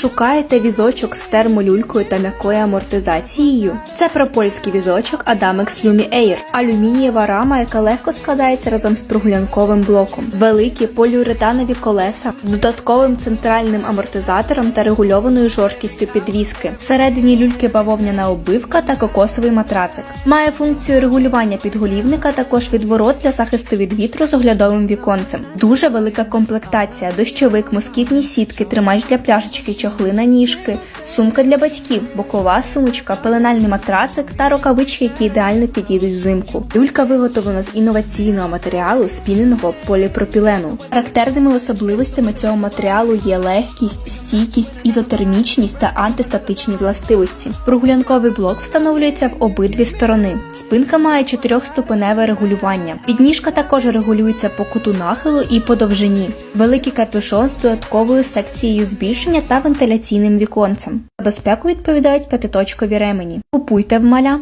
Шукаєте візочок з термолюлькою та м'якою амортизацією? Це пропольський візочок Adamex Lumi Air, алюмінієва рама, яка легко складається разом з прогулянковим блоком, великі поліуретанові колеса з додатковим центральним амортизатором та регульованою жорсткістю підвіски. Всередині люльки бавовняна оббивка та кокосовий матрацик. Має функцію регулювання підголівника, також відворот для захисту від вітру з оглядовим віконцем. Дуже велика комплектація, дощовик, москітні сітки, тримач для пляшечки, чохли на ніжки, сумка для батьків, бокова сумочка, пеленальний матрацик та рукавички, які ідеально підійдуть взимку. Люлька виготовлена з інноваційного матеріалу спіненого поліпропілену. Характерними особливостями цього матеріалу є легкість, стійкість, ізотермічність та антистатичні властивості. Прогулянковий блок встановлюється в обидві сторони. Спинка має чотирьохступеневе регулювання. Підніжка також регулюється по куту нахилу і по довжині. Великий капюшон з додатковою секцією збільшення та вентиляційним віконцем. За Безпеку відповідають п'ятиточкові ремені. Купуйте в маля.